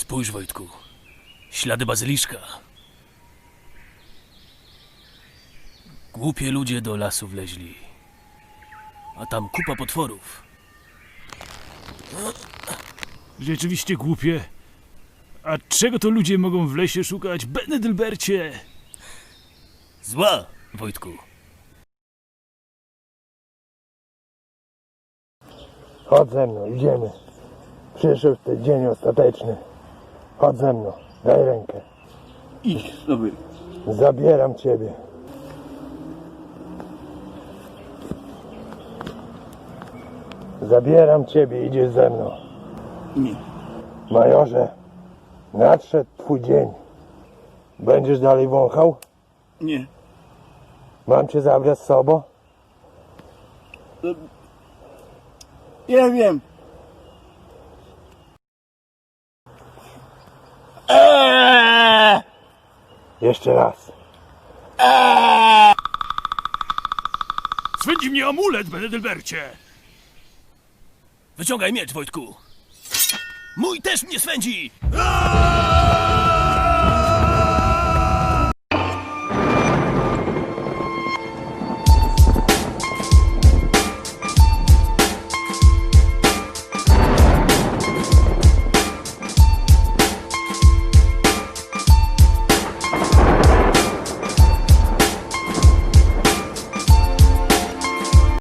Spójrz, Wojtku. Ślady bazyliszka. Głupie ludzie do lasu wleźli. A tam kupa potworów. Rzeczywiście głupie. A czego to ludzie mogą w lesie szukać? Benedylbercie! Zła, Wojtku. Chodź ze mną, idziemy. Przyszedł ten dzień ostateczny. Chodź ze mną, daj rękę. Idź sobie. Zabieram ciebie. Zabieram ciebie, idziesz ze mną. Nie. Majorze, nadszedł twój dzień. Będziesz dalej wąchał? Nie. Mam cię zabrać z sobą? Ja wiem. Jeszcze raz. Swędzi mnie amulet, Benedylbercie! Wyciągaj miecz, Wojtku. Mój też mnie swędzi!